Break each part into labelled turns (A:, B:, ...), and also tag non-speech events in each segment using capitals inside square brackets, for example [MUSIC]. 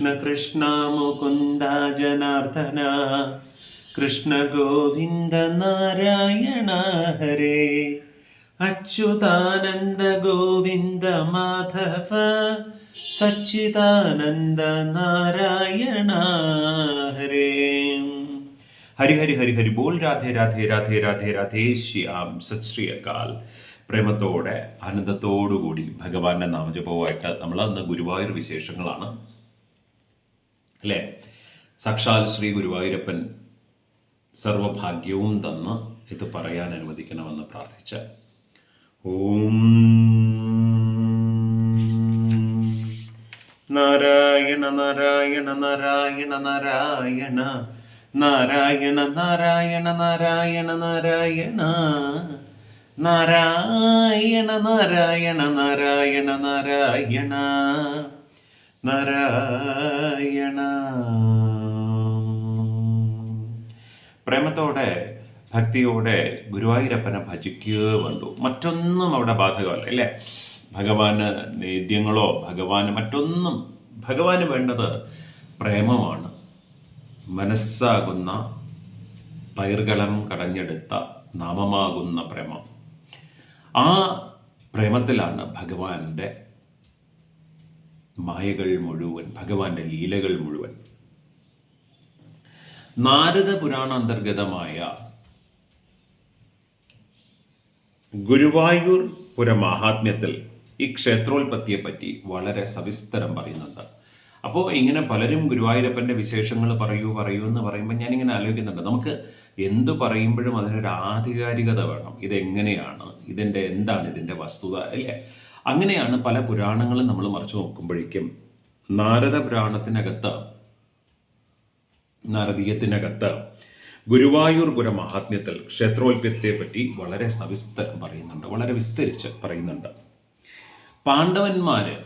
A: കൃഷ്ണ കൃഷ്ണ മുകുന്ദ ജനാർദ്ദന കൃഷ്ണ ഗോവിന്ദ നാരായണ ഹരേ. അച്യുതാനന്ദ ഗോവിന്ദ മാധവ. സച്ചിദാനന്ദ നാരായണ ഹരേ. ഹരി ഹരി ഹരി ഹരി. ബോൾ രാധേ രാധേ രാധേ രാധേ രാധേ. ശ്യാം സത് ശ്രീയകാൽ പ്രേമത്തോടെ ആനന്ദത്തോടുകൂടി ഭഗവാന്റെ നാമജപവുമായിട്ട് നമ്മൾ അന്ന് ഗുരുവായൂർ വിശേഷങ്ങളാണ് അല്ലേ സാക്ഷാൽ ശ്രീ ഗുരുവായൂരപ്പൻ സർവഭാഗ്യവും തന്ന് ഇത് പറയാൻ അനുവദിക്കണമെന്ന് പ്രാർത്ഥിച്ച ഓം നാരായണ നാരായണ നാരായണ നാരായണ നാരായണ നാരായണ നാരായണ നാരായണ നാരായണ നാരായണ നാരായണ നാരായണ നാരായണ. പ്രേമത്തോടെ ഭക്തിയോടെ ഗുരുവായൂരപ്പനെ ഭജിക്കുകയോ വേണ്ടു. മറ്റൊന്നും അവിടെ ബാധകമല്ല അല്ലേ ഭഗവാന് നേദ്യങ്ങളോ ഭഗവാന് മറ്റൊന്നും ഭഗവാന് വേണ്ടത് പ്രേമമാണ്. മനസ്സാകുന്ന പൈർകളം കടഞ്ഞെടുത്ത നാമമാകുന്ന പ്രേമം. ആ പ്രേമത്തിലാണ് ഭഗവാന്റെ മായകൾ മുഴുവൻ ഭഗവാന്റെ ലീലകൾ മുഴുവൻ. നാരദ പുരാണാന്തർഗതമായ ഗുരുവായൂർ പുര പുരമാഹാത്മ്യത്തിൽ ഈ ക്ഷേത്രോൽപത്തിയെ പറ്റി വളരെ സവിസ്തരം പറയുന്നുണ്ട്. അപ്പോൾ ഇങ്ങനെ പലരും ഗുരുവായൂരപ്പന്റെ വിശേഷങ്ങൾ പറയൂ പറയൂ എന്ന് പറയുമ്പോൾ ഞാനിങ്ങനെ ആലോചിക്കുന്നുണ്ട്. നമുക്ക് എന്ത് പറയുമ്പോഴും അതിനൊരു ആധികാരികത വേണം. ഇതെങ്ങനെയാണ്? ഇതിന്റെ എന്താണ് ഇതിന്റെ വസ്തുത? അല്ലേ? അങ്ങനെയാണ് പല പുരാണങ്ങളും നമ്മൾ മറിച്ചു നോക്കുമ്പോഴേക്കും. നാരദ പുരാണത്തിനകത്ത് നാരദീയത്തിനകത്ത് ഗുരുവായൂർ ഗുര മഹാത്മ്യത്തിൽ ക്ഷേത്രോൽപ്യത്തെ പറ്റി വളരെ സവിസ്തരം പറയുന്നുണ്ട് വളരെ വിസ്തരിച്ച് പറയുന്നുണ്ട്. പാണ്ഡവന്മാര്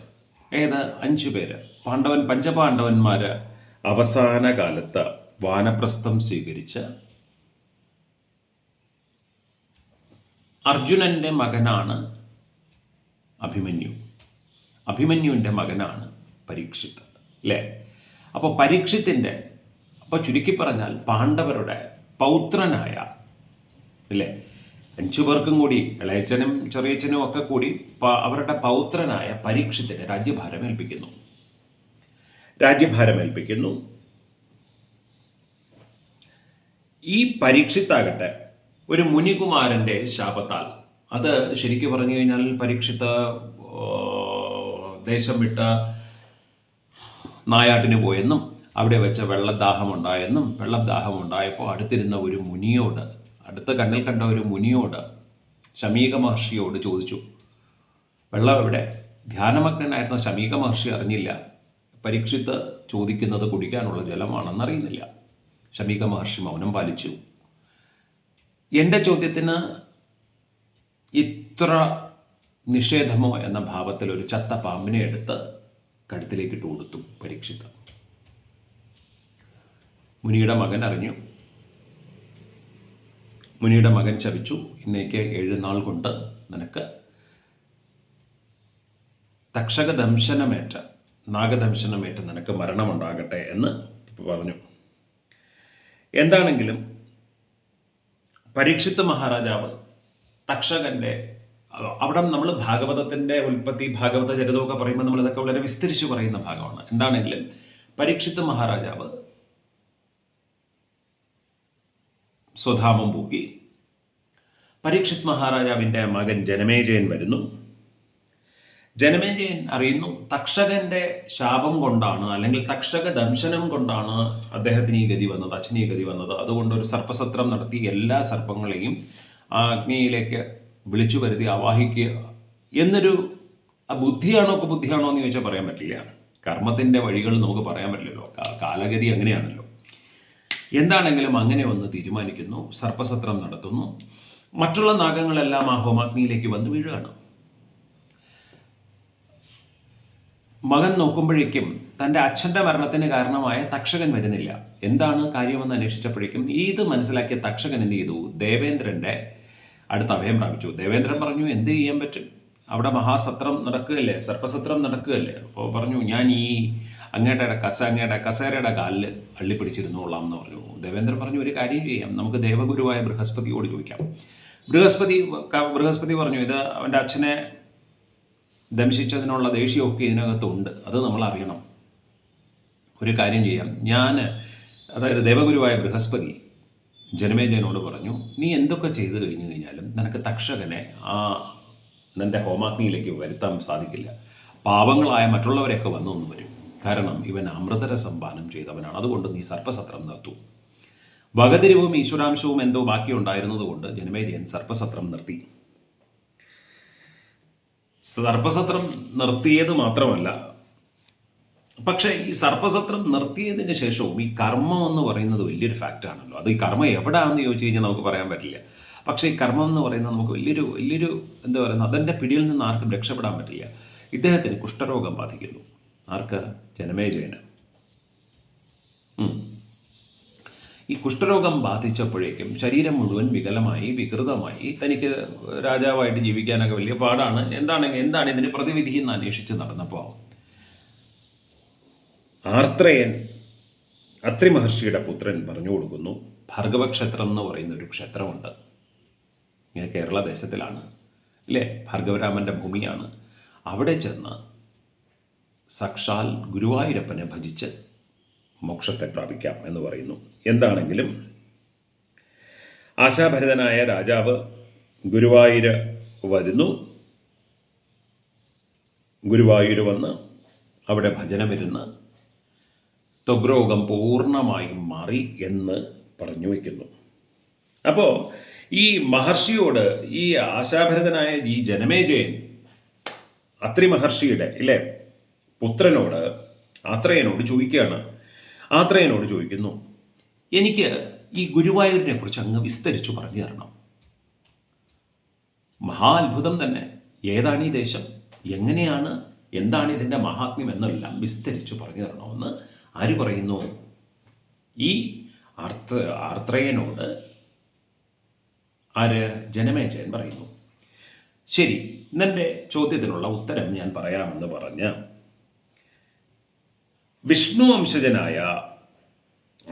A: ഏത് അഞ്ചു പേര്. പാണ്ഡവൻ പഞ്ചപാണ്ഡവന്മാര് അവസാന കാലത്ത് വാനപ്രസ്ഥം സ്വീകരിച്ച് അർജുനന്റെ മകനാണ് അഭിമന്യു. അഭിമന്യുവിന്റെ മകനാണ് പരീക്ഷിത് അല്ലേ അപ്പോൾ പരീക്ഷിത്തിന്റെ അപ്പോൾ ചുരുക്കി പറഞ്ഞാൽ പാണ്ഡവരുടെ പൗത്രനായ അല്ലേ അഞ്ചു പേർക്കും കൂടി ഇളയച്ചനും ചെറിയച്ചനും ഒക്കെ കൂടി അവരുടെ പൗത്രനായ പരീക്ഷത്തിന് രാജ്യഭാരം ഏൽപ്പിക്കുന്നു. രാജ്യഭാരം ഏൽപ്പിക്കുന്നു. ഈ പരീക്ഷിത്താകട്ടെ ഒരു മുനികുമാരന്റെ ശാപത്താൽ അത് ശരിക്കും പറഞ്ഞു കഴിഞ്ഞാൽ പരീക്ഷിത ദേശം വിട്ട നായാട്ടിന് പോയെന്നും അവിടെ വെച്ച് വെള്ളദാഹമുണ്ടായെന്നും വെള്ളദാഹമുണ്ടായപ്പോൾ അടുത്തിരുന്ന ഒരു മുനിയോട് അടുത്ത കണ്ണിൽ കണ്ട ഒരു മുനിയോട് ശമീക മഹർഷിയോട് ചോദിച്ചു വെള്ളം എവിടെ ധ്യാനമഗ്നനായിരുന്ന ശമീക മഹർഷി അറിഞ്ഞില്ല. പരീക്ഷിത്ത് ചോദിക്കുന്നത് കുടിക്കാനുള്ള ജലമാണെന്നറിയുന്നില്ല. ശമീക മഹർഷി മൗനം പാലിച്ചു. എന്റെ ചോദ്യത്തിന് ഇത്ര നിഷേധമോ എന്ന ഭാവത്തിൽ ഒരു ചത്ത പാമ്പിനെ എടുത്ത് കഴുത്തിലേക്ക് ഇട്ട് കൊടുത്തു പരീക്ഷിത്ത്. മുനിയുടെ മകൻ അറിഞ്ഞു. മുനിയുടെ മകൻ ചവിച്ചു ഇന്നേക്ക് ഏഴ് നാൾ കൊണ്ട് നിനക്ക് തക്ഷക ദംശനമേറ്റ നാഗദംശനമേറ്റ നിനക്ക് മരണമുണ്ടാകട്ടെ എന്ന് പറഞ്ഞു. എന്താണെങ്കിലും പരീക്ഷിത്ത് മഹാരാജാവ് തക്ഷകന്റെ അവിടെ നമ്മൾ ഭാഗവതത്തിന്റെ ഉൽപ്പത്തി ഭാഗവത ചരിതമൊക്കെ പറയുമ്പോൾ നമ്മൾ ഇതൊക്കെ വളരെ വിസ്തരിച്ച് പറയുന്ന ഭാഗമാണ്. എന്താണെങ്കിലും പരീക്ഷിത്ത് മഹാരാജാവ് സ്വധാമം പൂക്കി പരീക്ഷിത് മഹാരാജാവിന്റെ മകൻ ജനമേജയൻ വരുന്നു. ജനമേജയൻ അറിയുന്നു തക്ഷകന്റെ ശാപം കൊണ്ടാണ് അല്ലെങ്കിൽ തക്ഷക ദംശനം കൊണ്ടാണ് അദ്ദേഹത്തിന് ഈ ഗതി വന്നത് അച്ഛന് ഈ ഗതി വന്നത്. അതുകൊണ്ട് ഒരു സർപ്പസത്രം നടത്തി എല്ലാ സർപ്പങ്ങളെയും ആ അഗ്നിയിലേക്ക് വിളിച്ചു വരുത്തി ആവാഹിക്കുക എന്നൊരു ബുദ്ധിയാണോ ഒക്കെ ബുദ്ധിയാണോ എന്ന് ചോദിച്ചാൽ പറയാൻ പറ്റില്ല. കർമ്മത്തിന്റെ വഴികൾ നമുക്ക് പറയാൻ പറ്റില്ലല്ലോ. കാലഗതി അങ്ങനെയാണല്ലോ. എന്താണെങ്കിലും അങ്ങനെ ഒന്ന് തീരുമാനിക്കുന്നു സർപ്പസത്രം നടത്തുന്നു. മറ്റുള്ള നാഗങ്ങളെല്ലാം ആ ഹോമാഗ്നിയിലേക്ക് വന്ന് വീഴുകയാണ്. മകൻ നോക്കുമ്പോഴേക്കും തന്റെ അച്ഛന്റെ മരണത്തിന് കാരണമായ തക്ഷകൻ വരുന്നില്ല. എന്താണ് കാര്യമെന്ന് അന്വേഷിച്ചപ്പോഴേക്കും ഇത് മനസ്സിലാക്കിയ തക്ഷകൻ എന്ത് ചെയ്തു? ദേവേന്ദ്രന്റെ അടുത്ത് അഭയം പ്രാപിച്ചു. ദേവേന്ദ്രൻ പറഞ്ഞു എന്ത് ചെയ്യാൻ പറ്റും? അവിടെ മഹാസത്രം നടക്കുകയല്ലേ? സർപ്പസത്രം നടക്കുകയല്ലേ? അപ്പോൾ പറഞ്ഞു ഞാൻ ഈ അങ്ങേട്ടയുടെ കസ അങ്ങയുടെ കസേരയുടെ കാലിൽ അള്ളിപ്പിടിച്ചിരുന്നോളാം എന്ന് പറഞ്ഞു. ദേവേന്ദ്രൻ പറഞ്ഞു ഒരു കാര്യം ചെയ്യാം. നമുക്ക് ദേവഗുരുവായ ബൃഹസ്പതിയോട് ചോദിക്കാം. ബൃഹസ്പതി ബൃഹസ്പതി പറഞ്ഞു ഇത് അവന്റെ അച്ഛനെ ദംശിച്ചതിനുള്ള ദേഷ്യമൊക്കെ ഇതിനകത്തുണ്ട്. അത് നമ്മൾ അറിയണം. ഒരു കാര്യം ചെയ്യാം. ഞാൻ അതായത് ദേവഗുരുവായ ബൃഹസ്പതി ജനമേജയനോട് പറഞ്ഞു നീ എന്തൊക്കെ ചെയ്തു കഴിഞ്ഞു കഴിഞ്ഞാലും നിനക്ക് തക്ഷകനെ ആ നിന്റെ ഹോമാഗ്നിയിലേക്ക് വരുത്താൻ സാധിക്കില്ല. പാപങ്ങളായ മറ്റുള്ളവരെയൊക്കെ വന്നു ഒന്ന് വരും. കാരണം ഇവൻ അമൃതരസം പാനം ചെയ്തവനാണ്. അതുകൊണ്ട് നീ സർപ്പസത്രം നിർത്തൂ. വകതിരിവും ഈശ്വരാംശവും എന്തോ ബാക്കി ഉണ്ടായിരുന്നതുകൊണ്ട് ജനമേജയൻ സർപ്പസത്രം നിർത്തി. സർപ്പസത്രം നിർത്തിയത് മാത്രമല്ല പക്ഷേ ഈ സർപ്പസത്രം നിർത്തിയതിന് ശേഷവും ഈ കർമ്മം എന്ന് പറയുന്നത് വലിയൊരു ഫാക്റ്റാണല്ലോ അത് ഈ കർമ്മം എവിടെയാണെന്ന് ചോദിച്ചു കഴിഞ്ഞാൽ നമുക്ക് പറയാൻ പറ്റില്ല. പക്ഷേ ഈ കർമ്മം എന്ന് പറയുന്നത് നമുക്ക് വലിയൊരു വലിയൊരു എന്താ പറയുന്നത് അതിന്റെ പിടിയിൽ നിന്ന് ആർക്കും രക്ഷപ്പെടാൻ പറ്റില്ല. ഇദ്ദേഹത്തിന് കുഷ്ഠരോഗം ബാധിക്കുന്നു. ആർക്ക്? ജനമേജയന്. ഈ കുഷ്ഠരോഗം ബാധിച്ചപ്പോഴേക്കും ശരീരം മുഴുവൻ വികലമായി വികൃതമായി. തനിക്ക് രാജാവായിട്ട് ജീവിക്കാനൊക്കെ വലിയ പാടാണ്. എന്താണ് എന്താണ് ഇതിന് പ്രതിവിധി എന്ന് അന്വേഷിച്ച് നടന്നപ്പോൾ? ആർത്രയൻ അത്രി മഹർഷിയുടെ പുത്രൻ പറഞ്ഞു കൊടുക്കുന്നു. ഭാർഗവക്ഷേത്രം എന്ന് പറയുന്ന ഒരു ക്ഷേത്രമുണ്ട്. ഇങ്ങനെ കേരള ദേശത്തിലാണ്. ഇല്ലേ ഭാർഗവരാമന്റെ ഭൂമിയാണ്. അവിടെ ചെന്ന് സക്ഷാൽ ഗുരുവായൂരപ്പനെ ഭജിച്ച് മോക്ഷത്തെ പ്രാപിക്കാം എന്ന് പറയുന്നു. എന്താണെങ്കിലും ആശാഭരിതനായ രാജാവ് ഗുരുവായൂര് വരുന്നു. ഗുരുവായൂർ വന്ന് അവിടെ ഭജനമിരുന്ന് ത്വഗ്രോഗം പൂർണമായും മാറി എന്ന് പറഞ്ഞു വയ്ക്കുന്നു അപ്പോൾ ഈ മഹർഷിയോട് ഈ ആശാഭരിതനായ ഈ ജനമേജയൻ അത്രി മഹർഷിയുടെ ഇല്ലേ? പുത്രനോട് ആത്രയനോട് ചോദിക്കുകയാണ്. ആത്രയനോട് ചോദിക്കുന്നു എനിക്ക് ഈ ഗുരുവായൂരിനെ കുറിച്ച് അങ്ങ് വിസ്തരിച്ചു പറഞ്ഞു തരണം. മഹാത്ഭുതം തന്നെ. ഏതാണ് ഈ ദേശം? എങ്ങനെയാണ്? എന്താണ് ഇതിന്റെ മഹാത്മ്യം എന്നെല്ലാം വിസ്തരിച്ചു പറഞ്ഞു തരണമെന്ന് ആര് പറയുന്നു? ഈ ആർത്ര ആർത്രയനോട് ആര്? ജനമേജയൻ പറയുന്നു. ശരി നിന്റെ ചോദ്യത്തിനുള്ള ഉത്തരം ഞാൻ പറയാമെന്ന് പറഞ്ഞ് വിഷ്ണു വംശജനായ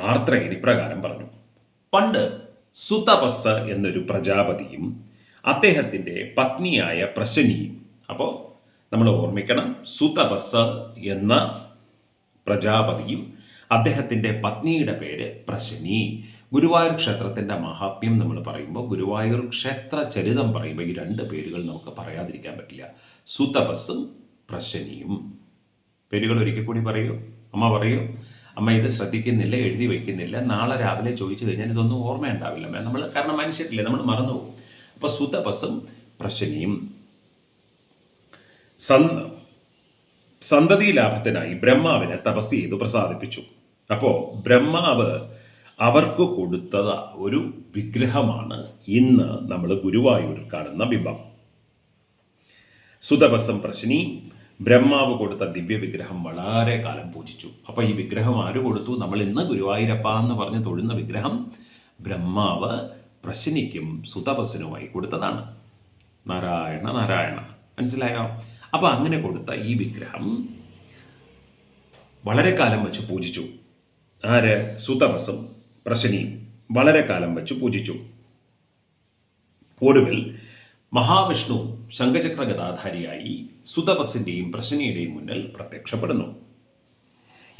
A: ആർത്രയൻ ഇപ്രകാരം പറഞ്ഞു. പണ്ട് സുതപസ് എന്നൊരു പ്രജാപതിയും അദ്ദേഹത്തിന്റെ പത്നിയായ പ്രശനിയും അപ്പോൾ നമ്മൾ ഓർമ്മിക്കണം സുതപസ് എന്ന പ്രജാപതിയും അദ്ദേഹത്തിന്റെ പത്നിയുടെ പേര് പ്രശനി. ഗുരുവായൂർ ക്ഷേത്രത്തിന്റെ മഹാത്മ്യം നമ്മൾ പറയുമ്പോൾ ഗുരുവായൂർ ക്ഷേത്ര ചരിതം പറയുമ്പോൾ ഈ രണ്ട് പേരുകൾ നമുക്ക് പറയാതിരിക്കാൻ പറ്റില്ല. സുതപസ്സും പ്രശനിയും. പേരുകൾ ഒരിക്കൽ കൂടി പറയൂ. അമ്മ പറയൂ. അമ്മ ഇത് ശ്രദ്ധിക്കുന്നില്ല എഴുതി വയ്ക്കുന്നില്ല. നാളെ രാവിലെ ചോദിച്ചു കഴിഞ്ഞാൽ ഇതൊന്നും ഓർമ്മയുണ്ടാവില്ല. നമ്മൾ കാരണം മനുഷ്യരില്ലേ? നമ്മൾ മറന്നുപോകും. അപ്പോൾ സുതപസ്സും പ്രശനിയും. സന്ത സന്തതി ലാഭത്തിനായി ബ്രഹ്മാവിനെ തപസ് ചെയ്തു പ്രസാദിപ്പിച്ചു. അപ്പോൾ ബ്രഹ്മാവ് അവർക്ക് കൊടുത്ത ഒരു വിഗ്രഹമാണ് ഇന്ന് നമ്മൾ ഗുരുവായൂർ കാണുന്ന ബിംബം. സുതപസം പ്രശ്നി ബ്രഹ്മാവ് കൊടുത്ത ദിവ്യ വിഗ്രഹം വളരെ കാലം പൂജിച്ചു. അപ്പോൾ ഈ വിഗ്രഹം ആര് കൊടുത്തു? നമ്മൾ ഇന്ന് ഗുരുവായൂരപ്പ എന്ന് പറഞ്ഞ് തൊഴുന്ന വിഗ്രഹം ബ്രഹ്മാവ് പ്രശ്നിക്കും സുതപസ്സിനുമായി കൊടുത്തതാണ്. നാരായണ നാരായണ. മനസ്സിലായോ? അപ്പോൾ അങ്ങനെ കൊടുത്ത ഈ വിഗ്രഹം വളരെ കാലം വെച്ച് പൂജിച്ചു. ആര്? സുതപസും പ്രശനിയും വളരെ കാലം വെച്ച് പൂജിച്ചു. ഒടുവിൽ മഹാവിഷ്ണു ശംഖചക്ര ഗതാധാരിയായി സുതപസിന്റെയും പ്രശനിയുടെയും മുന്നിൽ പ്രത്യക്ഷപ്പെടുന്നു.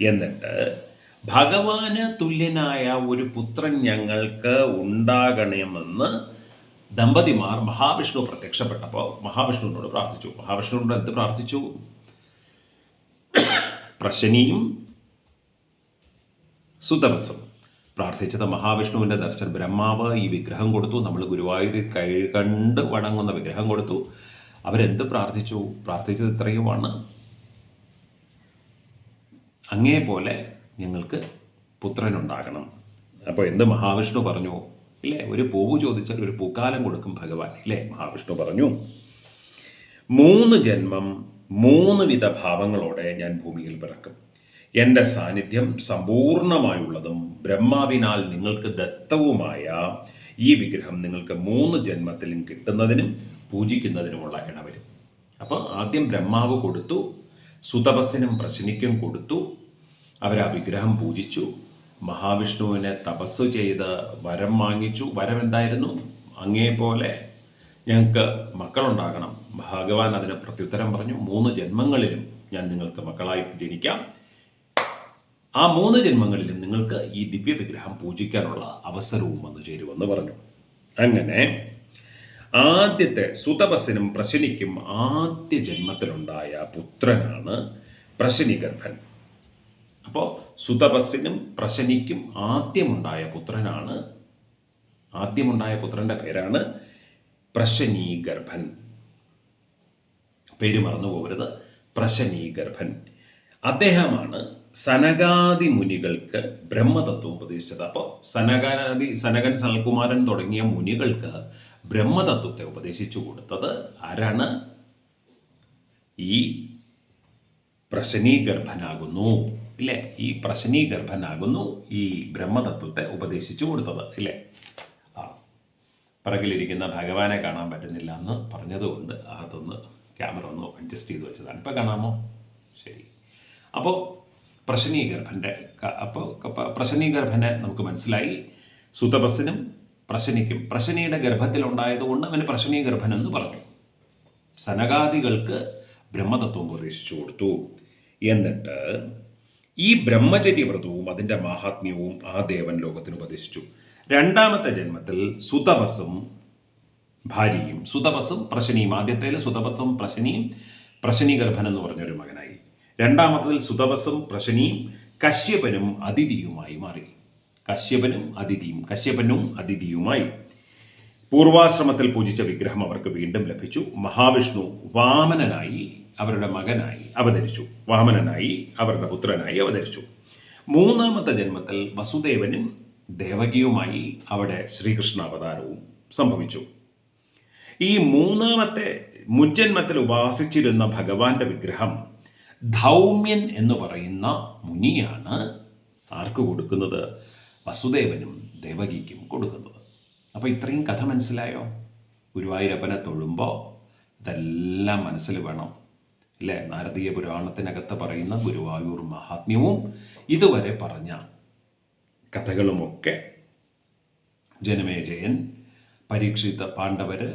A: എന്നിട്ട് ഭഗവാന് തുല്യനായ ഒരു പുത്രൻ ഞങ്ങൾക്ക് ഉണ്ടാകണമെന്ന് ദമ്പതിമാർ മഹാവിഷ്ണു പ്രത്യക്ഷപ്പെട്ടപ്പോൾ മഹാവിഷ്ണുവിനോട് പ്രാർത്ഥിച്ചു. മഹാവിഷ്ണുവിനോട് എന്ത് പ്രാർത്ഥിച്ചു? പ്രശനിയും സുതമസും പ്രാർത്ഥിച്ചത് മഹാവിഷ്ണുവിന്റെ ദർശനം ബ്രഹ്മാവ് ഈ വിഗ്രഹം കൊടുത്തു. നമ്മൾ ഗുരുവായൂർ കൈ കണ്ട് വണങ്ങുന്ന വിഗ്രഹം കൊടുത്തു. അവരെന്ത് പ്രാർത്ഥിച്ചു? പ്രാർത്ഥിച്ചത് ഇത്രയുമാണ്. അങ്ങേ പോലെ ഞങ്ങൾക്ക് പുത്രനുണ്ടാകണം. അപ്പോൾ എന്ത് മഹാവിഷ്ണു പറഞ്ഞു? ഇല്ലേ ഒരു പൂവ് ചോദിച്ചാൽ ഒരു പൂക്കാലം കൊടുക്കും ഭഗവാൻ ഇല്ലേ മഹാവിഷ്ണു പറഞ്ഞു. മൂന്ന് ജന്മം മൂന്ന് വിധ ഭാവങ്ങളോടെ ഞാൻ ഭൂമിയിൽ പിറക്കും. എന്റെ സാന്നിധ്യം സമ്പൂർണമായുള്ളതും ബ്രഹ്മാവിനാൽ നിങ്ങൾക്ക് ദത്തവുമായ ഈ വിഗ്രഹം നിങ്ങൾക്ക് മൂന്ന് ജന്മത്തിലും കിട്ടുന്നതിനും പൂജിക്കുന്നതിനുമുള്ള ഇടവരും അപ്പോൾ ആദ്യം ബ്രഹ്മാവ് കൊടുത്തു സുതപസ്സിനും പ്രശ്നിക്കും കൊടുത്തു അവർ ആ വിഗ്രഹം പൂജിച്ചു. മഹാവിഷ്ണുവിനെ തപസ് ചെയ്ത് വരം വാങ്ങിച്ചു. വരം എന്തായിരുന്നു അങ്ങേ പോലെ ഞങ്ങൾക്ക് മക്കളുണ്ടാകണം. ഭഗവാൻ അതിന് പ്രത്യുത്തരം പറഞ്ഞു മൂന്ന് ജന്മങ്ങളിലും ഞാൻ നിങ്ങൾക്ക് മക്കളായി ജനിക്കാം. ആ മൂന്ന് ജന്മങ്ങളിലും നിങ്ങൾക്ക് ഈ ദിവ്യ വിഗ്രഹം പൂജിക്കാനുള്ള അവസരവും വന്നു ചേരുമെന്ന് പറഞ്ഞു. അങ്ങനെ ആദ്യത്തെ സുതപസ്സിനും പ്രശനിക്കും ആദ്യ ജന്മത്തിലുണ്ടായ പുത്രനാണ് പ്രശനിഗർഭൻ. അപ്പോൾ സുതപസ്സിനും പ്രശനിക്കും ആദ്യമുണ്ടായ പുത്രനാണ് ആദ്യമുണ്ടായ പുത്രന്റെ പേരാണ് പ്രശനീഗർഭൻ. പേര് മറന്നു പോകരുത്. പ്രശനീഗർഭൻ. അദ്ദേഹമാണ് സനകാദി മുനികൾക്ക് ബ്രഹ്മതത്വം ഉപദേശിച്ചത്. അപ്പോൾ സനകാദി സനകൻ സനൽകുമാരൻ തുടങ്ങിയ മുനികൾക്ക് ബ്രഹ്മതത്വത്തെ ഉപദേശിച്ചു കൊടുത്തത് ആരാണ്? ഈ പ്രശനീഗർഭനാകുന്നു. ഇല്ലേ? ഈ പ്രശ്നീഗർഭനാകുന്നു ഈ ബ്രഹ്മതത്വത്തെ ഉപദേശിച്ചു കൊടുത്തത് ഇല്ലേ? ആ. പിറകിലിരിക്കുന്ന ഭഗവാനെ കാണാൻ പറ്റുന്നില്ല എന്ന് പറഞ്ഞതുകൊണ്ട് അതൊന്ന് ക്യാമറ ഒന്ന് അഡ്ജസ്റ്റ് ചെയ്ത് വെച്ചതാണ്. ഇപ്പം കാണാമോ? ശരി. അപ്പോൾ പ്രശനീഗർഭന്റെ അപ്പോൾ പ്രശനീഗർഭനെ നമുക്ക് മനസ്സിലായി. സുതപസ്സിനും പ്രശനിക്കും പ്രശനിയുടെ ഗർഭത്തിലുണ്ടായതുകൊണ്ട് അവന് പ്രശനീഗർഭൻ എന്ന് പറഞ്ഞു. സനകാദികൾക്ക് ബ്രഹ്മതത്വം ഉപദേശിച്ചു കൊടുത്തു. എന്നിട്ട് ഈ ബ്രഹ്മചര്യവ്രതവും അതിന്റെ മാഹാത്മ്യവും ആ ദേവൻ ലോകത്തിന് ഉപദേശിച്ചു. രണ്ടാമത്തെ ജന്മത്തിൽ സുതപസും ഭാര്യയും സുതപസും പ്രശനിയും ആദ്യത്തേൽ സുതപസും പ്രശനിയും പ്രശനീഗർഭൻ എന്ന് പറഞ്ഞൊരു മകനായി. രണ്ടാമത്തതിൽ സുതപസും പ്രശനിയും കശ്യപനും അതിഥിയുമായി മാറി. കശ്യപനും അതിഥിയും കശ്യപനും അതിഥിയുമായി. പൂർവാശ്രമത്തിൽ പൂജിച്ച വിഗ്രഹം അവർക്ക് വീണ്ടും ലഭിച്ചു. മഹാവിഷ്ണു വാമനനായി അവരുടെ മകനായി അവതരിച്ചു. വാമനനായി അവരുടെ പുത്രനായി അവതരിച്ചു. മൂന്നാമത്തെ ജന്മത്തിൽ വസുദേവനും ദേവകിയുമായി അവിടെ ശ്രീകൃഷ്ണ അവതാരവും സംഭവിച്ചു. ഈ മൂന്നാമത്തെ മുജ്ജന്മത്തിൽ ഉപാസിച്ചിരുന്ന ഭഗവാന്റെ വിഗ്രഹം ധൗമ്യൻ എന്ന് പറയുന്ന മുനിയാണ് ആർക്ക് കൊടുക്കുന്നത്? വസുദേവനും ദേവകിക്കും കൊടുക്കുന്നത്. അപ്പോൾ ഇത്രയും കഥ മനസ്സിലായോ? ഗുരുവായൂരപ്പനെ തൊഴുമ്പോൾ ഇതെല്ലാം മനസ്സിൽ വേണം. അല്ലേ നാരദീയ പുരാണത്തിനകത്ത് പറയുന്ന ഗുരുവായൂർ മഹാത്മ്യവും ഇതുവരെ പറഞ്ഞ കഥകളുമൊക്കെ ജനമേജയൻ പരീക്ഷിത പാണ്ഡവര്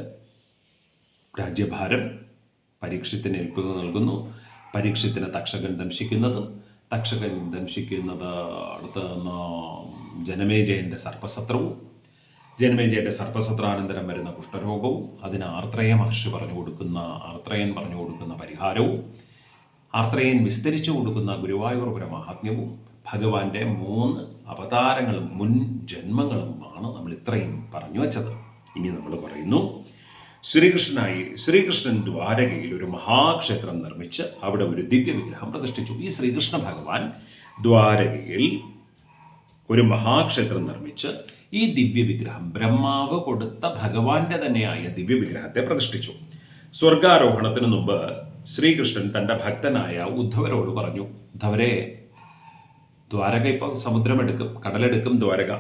A: രാജ്യഭാരം പരീക്ഷത്തിന് ഏൽപ്പുക നൽകുന്നു പരീക്ഷത്തിന് തക്ഷകൻ ദംശിക്കുന്നതും തക്ഷകൻ ദംശിക്കുന്നത് അടുത്ത ജനമേജയന്റെ സർപ്പസത്രവും ജനമേജയന്റെ സർപ്പസത്രാനന്തരം വരുന്ന കുഷ്ഠരോഗവും അതിന് ആർത്രയ മഹർഷി പറഞ്ഞു കൊടുക്കുന്ന ആർത്രയൻ പറഞ്ഞു കൊടുക്കുന്ന പരിഹാരവും ആർത്രയൻ വിസ്തരിച്ചു കൊടുക്കുന്ന ഗുരുവായൂർപുര മഹാത്മ്യവും ഭഗവാന്റെ മൂന്ന് അവതാരങ്ങളും മുൻ ജന്മങ്ങളുമാണ് നമ്മൾ ഇത്രയും പറഞ്ഞു വച്ചത്. ഇനി നമ്മൾ പറയുന്നു ശ്രീകൃഷ്ണനായി ശ്രീകൃഷ്ണൻ ദ്വാരകയിൽ ഒരു മഹാക്ഷേത്രം നിർമ്മിച്ച് അവിടെ ഒരു ദിവ്യ വിഗ്രഹം പ്രതിഷ്ഠിച്ചു. ഈ ശ്രീകൃഷ്ണ ഭഗവാൻ ദ്വാരകയിൽ ഒരു മഹാക്ഷേത്രം നിർമ്മിച്ച് ഈ ദിവ്യവിഗ്രഹം ബ്രഹ്മാവ് കൊടുത്ത ഭഗവാന്റെ തന്നെയായ ദിവ്യ വിഗ്രഹത്തെ പ്രതിഷ്ഠിച്ചു. സ്വർഗാരോഹണത്തിന് മുമ്പ് ശ്രീകൃഷ്ണൻ തന്റെ ഭക്തനായ ഉദ്ധവരോട് പറഞ്ഞു ഉദ്ധവരെ ദ്വാരക ഇപ്പോൾ സമുദ്രമെടുക്കും കടലെടുക്കും ദ്വാരക.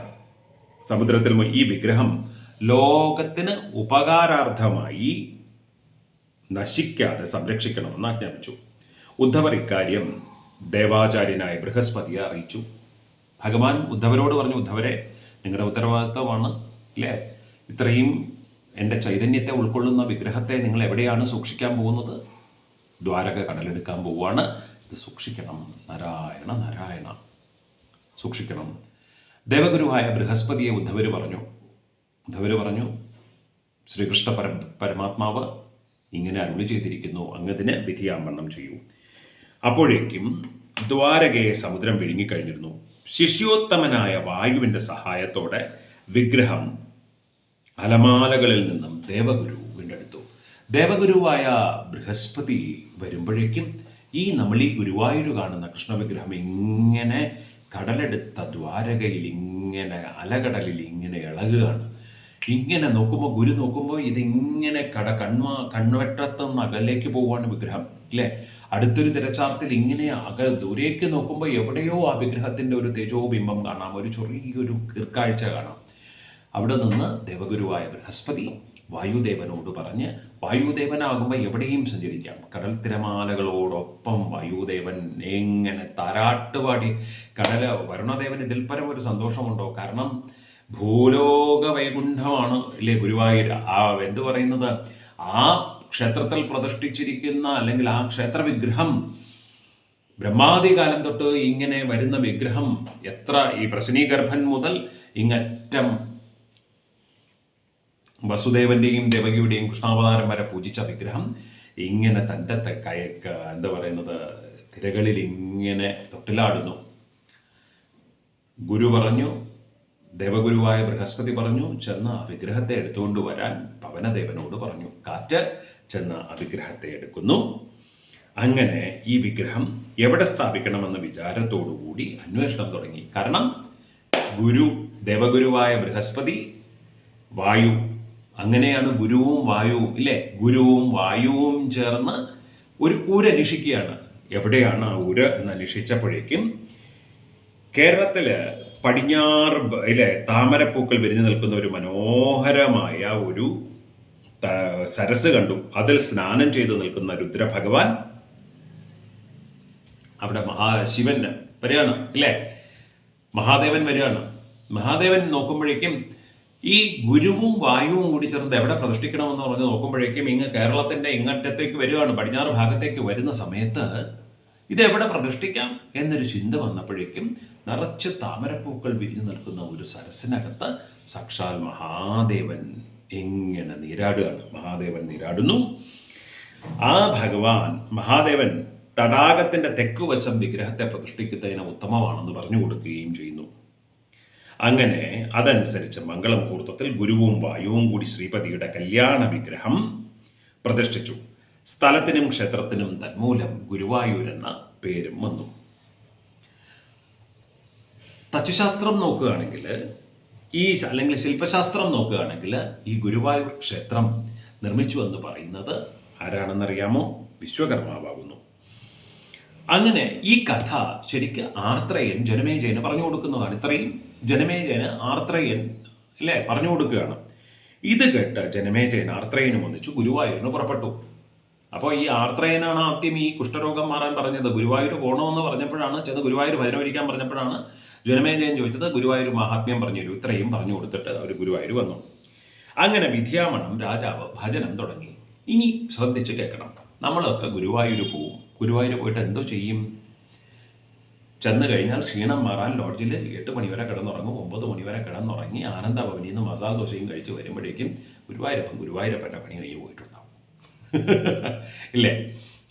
A: സമുദ്രത്തിൽ ഈ വിഗ്രഹം ലോകത്തിന് ഉപകാരാർത്ഥമായി നശിക്കാതെ സംരക്ഷിക്കണമെന്ന് ആജ്ഞാപിച്ചു. ഉദ്ധവർ ഇക്കാര്യം ദേവാചാര്യനായ ബൃഹസ്പതിയെ അറിയിച്ചു. ഭഗവാൻ ഉദ്ധവരോട് പറഞ്ഞു ഉദ്ധവരെ നിങ്ങളുടെ ഉത്തരവാദിത്വമാണ് അല്ലേ ഇത്രയും എന്റെ ചൈതന്യത്തെ ഉൾക്കൊള്ളുന്ന വിഗ്രഹത്തെ നിങ്ങൾ എവിടെയാണ് സൂക്ഷിക്കാൻ പോകുന്നത്? ദ്വാരക കടലെടുക്കാൻ പോവുകയാണ്. ഇത് സൂക്ഷിക്കണം. നാരായണ നാരായണ. സൂക്ഷിക്കണം. ദേവഗുരുവായ ബൃഹസ്പതിയെ ഉദ്ധവർ പറഞ്ഞു. ഉദ്ധവർ പറഞ്ഞു ശ്രീകൃഷ്ണ പര പരമാത്മാവ് ഇങ്ങനെ അരുളി ചെയ്തിരിക്കുന്നു. അങ്ങതിന് വിധിയാമ്പണ്ണം ചെയ്യൂ. അപ്പോഴേക്കും ദ്വാരകയെ സമുദ്രം വിഴുങ്ങിക്കഴിഞ്ഞിരുന്നു. ശിഷ്യോത്തമനായ വായുവിന്റെ സഹായത്തോടെ വിഗ്രഹം അലമാലകളിൽ നിന്നും ദേവഗുരു വീണ്ടെടുത്തു. ദേവഗുരുവായ ബൃഹസ്പതി വരുമ്പോഴേക്കും ഈ നമ്മൾ ഈ ഗുരുവായൂർ കാണുന്ന കൃഷ്ണവിഗ്രഹം ഇങ്ങനെ കടലെടുത്ത ദ്വാരകയിൽ ഇങ്ങനെ അലകടലിൽ ഇങ്ങനെ ഇളകുകയാണ്. ഇങ്ങനെ നോക്കുമ്പോൾ ഗുരു നോക്കുമ്പോൾ ഇതിങ്ങനെ കട കൺമ കൺവെട്ടത്തുനിന്ന് അകലേക്ക് പോവുകയാണ് വിഗ്രഹം അല്ലേ അടുത്തൊരു തിരച്ചാർത്തിൽ ഇങ്ങനെ അക ദൂരേക്ക് നോക്കുമ്പോൾ എവിടെയോ ആ വിഗ്രഹത്തിന്റെ ഒരു തേജോ ബിംബം കാണാം. ഒരു ചെറിയൊരു കീർക്കാഴ്ച കാണാം. അവിടെ നിന്ന് ദേവഗുരുവായ ബൃഹസ്പതി വായുദേവനോട് പറഞ്ഞ് വായുദേവനാകുമ്പോൾ എവിടെയും സഞ്ചരിക്കാം. കടൽ തിരമാലകളോടൊപ്പം വായുദേവൻ എങ്ങനെ താരാട്ടുപാടി? കടൽ വരുണദേവൻ ഇതിൽ ഒരു സന്തോഷമുണ്ടോ? കാരണം ഭൂലോക വൈകുണ്ഠമാണ് ഇല്ലേ ഗുരുവായൂർ ആ എന്ത് പറയുന്നത്? ആ ക്ഷേത്രത്തിൽ പ്രതിഷ്ഠിച്ചിരിക്കുന്ന അല്ലെങ്കിൽ ആ ക്ഷേത്ര വിഗ്രഹം ബ്രഹ്മാദി കാലം തൊട്ട് ഇങ്ങനെ വരുന്ന വിഗ്രഹം എത്ര ഈ പ്രശ്നീഗർഭൻ മുതൽ ഇങ്ങറ്റം വസുദേവന്റെയും ദേവകിയുടെയും കൃഷ്ണാവതാരം വരെ പൂജിച്ച വിഗ്രഹം ഇങ്ങനെ തന്റെ കയക്ക് എന്താ പറയുന്നത് തിരകളിൽ ഇങ്ങനെ തൊട്ടിലാടുന്നു. ഗുരു പറഞ്ഞു ദേവഗുരുവായ ബൃഹസ്പതി പറഞ്ഞു ചെന്ന് ആ വിഗ്രഹത്തെ എടുത്തുകൊണ്ട് വരാൻ പവനദേവനോട് പറഞ്ഞു. കാറ്റ് ചെന്ന് വിഗ്രഹത്തെ എടുക്കുന്നു. അങ്ങനെ ഈ വിഗ്രഹം എവിടെ സ്ഥാപിക്കണമെന്ന വിചാരത്തോടുകൂടി അന്വേഷണം തുടങ്ങി. കാരണം ഗുരു ദേവഗുരുവായ ബൃഹസ്പതി വായു അങ്ങനെയാണ് ഗുരുവും വായുവും ഇല്ലേ? ഗുരുവും വായുവും ചേർന്ന് ഒരു ഊര അന്വേഷിക്കുകയാണ് എവിടെയാണ് ആ ഊര് എന്ന് അന്വേഷിച്ചപ്പോഴേക്കും കേരളത്തിൽ പടിഞ്ഞാറ് ഇല്ലേ? താമരപ്പൂക്കൾ വിരിഞ്ഞു നിൽക്കുന്ന ഒരു മനോഹരമായ ഒരു സരസ് കണ്ടു. അതിൽ സ്നാനം ചെയ്തു നിൽക്കുന്ന രുദ്രഭഗവാൻ അവിടെ മഹാശിവൻ വരികയാണ് അല്ലേ? മഹാദേവൻ വരികയാണ്. മഹാദേവൻ നോക്കുമ്പോഴേക്കും ഈ ഗുരുവും വായുവും കൂടി ചേർന്ന് എവിടെ പ്രതിഷ്ഠിക്കണമെന്ന് പറഞ്ഞ് നോക്കുമ്പോഴേക്കും ഇങ്ങ് കേരളത്തിന്റെ ഇങ്ങറ്റത്തേക്ക് വരികയാണ്. പടിഞ്ഞാറ് ഭാഗത്തേക്ക് വരുന്ന സമയത്ത് ഇതെവിടെ പ്രതിഷ്ഠിക്കാം എന്നൊരു ചിന്ത വന്നപ്പോഴേക്കും നിറച്ച് താമരപ്പൂക്കൾ വിരിഞ്ഞു നിൽക്കുന്ന ഒരു സരസിനകത്ത് സാക്ഷാൽ മഹാദേവൻ എങ്ങനെ നീരാടുകയാണ്? മഹാദേവൻ നീരാടുന്നു. ആ ഭഗവാൻ മഹാദേവൻ തടാകത്തിന്റെ തെക്കുവശം വിഗ്രഹത്തെ പ്രതിഷ്ഠിക്കുന്നതിന് ഉത്തമമാണെന്ന് പറഞ്ഞു കൊടുക്കുകയും ചെയ്യുന്നു. അങ്ങനെ അതനുസരിച്ച് മംഗളമുഹൂർത്തത്തിൽ ഗുരുവും വായുവും കൂടി ശ്രീപതിയുടെ കല്യാണ വിഗ്രഹം പ്രതിഷ്ഠിച്ചു. സ്ഥലത്തിനും ക്ഷേത്രത്തിനും തന്മൂലം ഗുരുവായൂർ എന്ന പേരും വന്നു. തച്ചുശാസ്ത്രം നോക്കുകയാണെങ്കിൽ ഈ അല്ലെങ്കിൽ ശില്പശാസ്ത്രം നോക്കുകയാണെങ്കിൽ ഈ ഗുരുവായൂർ ക്ഷേത്രം നിർമ്മിച്ചു എന്ന് പറയുന്നത് ആരാണെന്നറിയാമോ? വിശ്വകർമാവാകുന്നു. അങ്ങനെ ഈ കഥ ശരിക്ക് ആർത്രയൻ ജനമേജയന് പറഞ്ഞു കൊടുക്കുന്നതാണ്. ഇത്രയും ജനമേജയന് ആർത്രയൻ അല്ലേ പറഞ്ഞു കൊടുക്കുകയാണ്. ഇത് കേട്ട് ജനമേജയൻ ആർത്രയനും ഒന്നിച്ചു ഗുരുവായൂരിന് പുറപ്പെട്ടു. അപ്പോൾ ഈ ആർത്രയനാണ് ആദ്യം ഈ കുഷ്ഠരോഗം മാറാൻ പറഞ്ഞത്. ഗുരുവായൂർ പോകണമെന്ന് പറഞ്ഞപ്പോഴാണ് ചെന്ന് ഗുരുവായൂർ ഭജനമരിക്കാൻ പറഞ്ഞപ്പോഴാണ് ജനമേജയൻ ചോദിച്ചത് ഗുരുവായൂർ മഹാത്മ്യം പറഞ്ഞു തരൂ ഇത്രയും പറഞ്ഞു കൊടുത്തിട്ട് അവർ ഗുരുവായൂർ വന്നു. അങ്ങനെ വിദ്യാമണം രാജാവ് ഭജനം തുടങ്ങി. ഇനി ശ്രദ്ധിച്ച് കേൾക്കണം. നമ്മളൊക്കെ ഗുരുവായൂർ പോവും. ഗുരുവായൂർ പോയിട്ട് എന്തോ ചെയ്യും? ചെന്ന് കഴിഞ്ഞാൽ ക്ഷീണം മാറാൻ ലോഡ്ജിൽ എട്ട് മണിവരെ കിടന്നുറങ്ങും. ഒമ്പത് മണിവരെ കിടന്നുറങ്ങി ആനന്ദഭവനിൽ നിന്ന് മസാല ദോശയും കഴിച്ച് വരുമ്പോഴേക്കും ഗുരുവായൂരപ്പൻ ഗുരുവായൂരപ്പന്റെ പണി കഴിഞ്ഞ് പോയിട്ടുണ്ടാവും. [LAUGHS] ഇല്ലേ?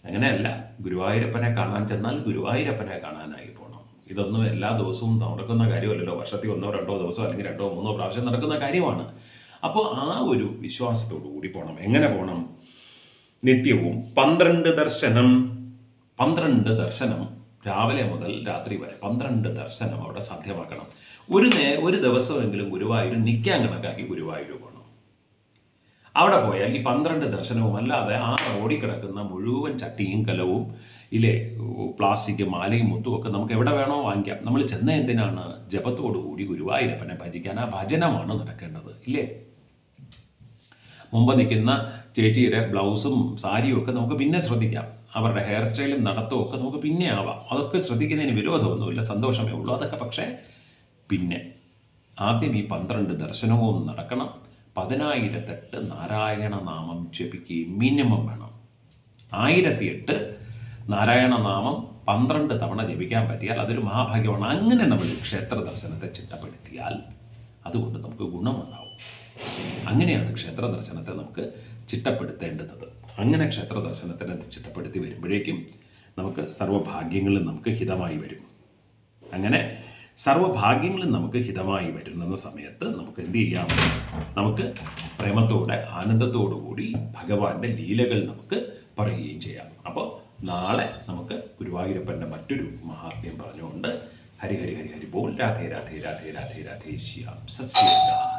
A: അങ്ങനെയല്ല. ഗുരുവായൂരപ്പനെ കാണാൻ ചെന്നാൽ ഗുരുവായൂരപ്പനെ കാണാനായി പോകണം ഇതൊന്നും എല്ലാ ദിവസവും നടക്കുന്ന കാര്യമല്ലല്ലോ. വർഷത്തിൽ ഒന്നോ രണ്ടോ ദിവസം അല്ലെങ്കിൽ രണ്ടോ മൂന്നോ പ്രാവശ്യം നടക്കുന്ന കാര്യമാണ്. അപ്പോൾ ആ ഒരു വിശ്വാസത്തോടു കൂടി പോകണം എങ്ങനെ പോകണം നിത്യവും പന്ത്രണ്ട് ദർശനം. പന്ത്രണ്ട് ദർശനം രാവിലെ മുതൽ രാത്രി വരെ. പന്ത്രണ്ട് ദർശനം അവിടെ സാധ്യമാക്കണം. ഒരു നേ ഒരു ദിവസമെങ്കിലും ഗുരുവായൂർ നിൽക്കാൻ കണക്കാക്കി ഗുരുവായൂർ പോകണം അവിടെ പോയാൽ ഈ പന്ത്രണ്ട് ദർശനവും അല്ലാതെ ആ ഓടിക്കിടക്കുന്ന കിടക്കുന്ന മുഴുവൻ ചട്ടിയും കലവും ഇല്ലേ പ്ലാസ്റ്റിക് മാലയും മുത്തും ഒക്കെ നമുക്ക് എവിടെ വേണോ വാങ്ങിക്കാം. നമ്മൾ ചെന്ന എന്തിനാണ് ജപത്തോടു കൂടി ഗുരുവായൂരപ്പനെ ഭജിക്കാൻ? ആ ഭജനമാണ് നടക്കേണ്ടത് ഇല്ലേ? മുമ്പ് നിൽക്കുന്ന ചേച്ചിയുടെ ബ്ലൗസും സാരിയും ഒക്കെ നമുക്ക് പിന്നെ ശ്രദ്ധിക്കാം. അവരുടെ ഹെയർ സ്റ്റൈലും നടത്തവും ഒക്കെ നമുക്ക് പിന്നെ ആവാം. അതൊക്കെ ശ്രദ്ധിക്കുന്നതിന് വിരോധമൊന്നുമില്ല സന്തോഷമേ ഉള്ളൂ. അതൊക്കെ പക്ഷേ പിന്നെ ആദ്യം ഈ പന്ത്രണ്ട് ദർശനവും നടക്കണം. പതിനായിരത്തെട്ട് നാരായണ നാമം ജപിക്കുകയും മിനിമം വേണം. ആയിരത്തിയെട്ട് നാരായണ നാമം പന്ത്രണ്ട് തവണ ജപിക്കാൻ പറ്റിയാൽ അതൊരു മഹാഭാഗ്യമാണ്. അങ്ങനെ നമ്മൾ ക്ഷേത്ര ദർശനത്തെ ചിട്ടപ്പെടുത്തിയാൽ അതുകൊണ്ട് നമുക്ക് ഗുണമുണ്ടാവും. അങ്ങനെയാണ് ക്ഷേത്ര ദർശനത്തെ നമുക്ക് ചിട്ടപ്പെടുത്തേണ്ടുന്നത് അങ്ങനെ ക്ഷേത്ര ദർശനത്തിനെ ചിട്ടപ്പെടുത്തി വരുമ്പോഴേക്കും നമുക്ക് സർവഭാഗ്യങ്ങളും നമുക്ക് ഹിതമായി വരും. അങ്ങനെ സർവഭാഗ്യങ്ങളും നമുക്ക് ഹിതമായി വരുന്ന സമയത്ത് നമുക്ക് എന്ത് ചെയ്യാം? നമുക്ക് പ്രേമത്തോടെ ആനന്ദത്തോടു കൂടി ഭഗവാന്റെ ലീലകൾ നമുക്ക് പറയുകയും ചെയ്യാം. അപ്പോൾ നാളെ നമുക്ക് ഗുരുവായൂരപ്പന്റെ മറ്റൊരു മഹാത്മ്യം പറഞ്ഞുകൊണ്ട് ഹരി ഹരി ഹരി ഹരി ബോൾ. രാധേ രാധേ രാധേ രാധേ രാധേ ശ്യാം. സത്യ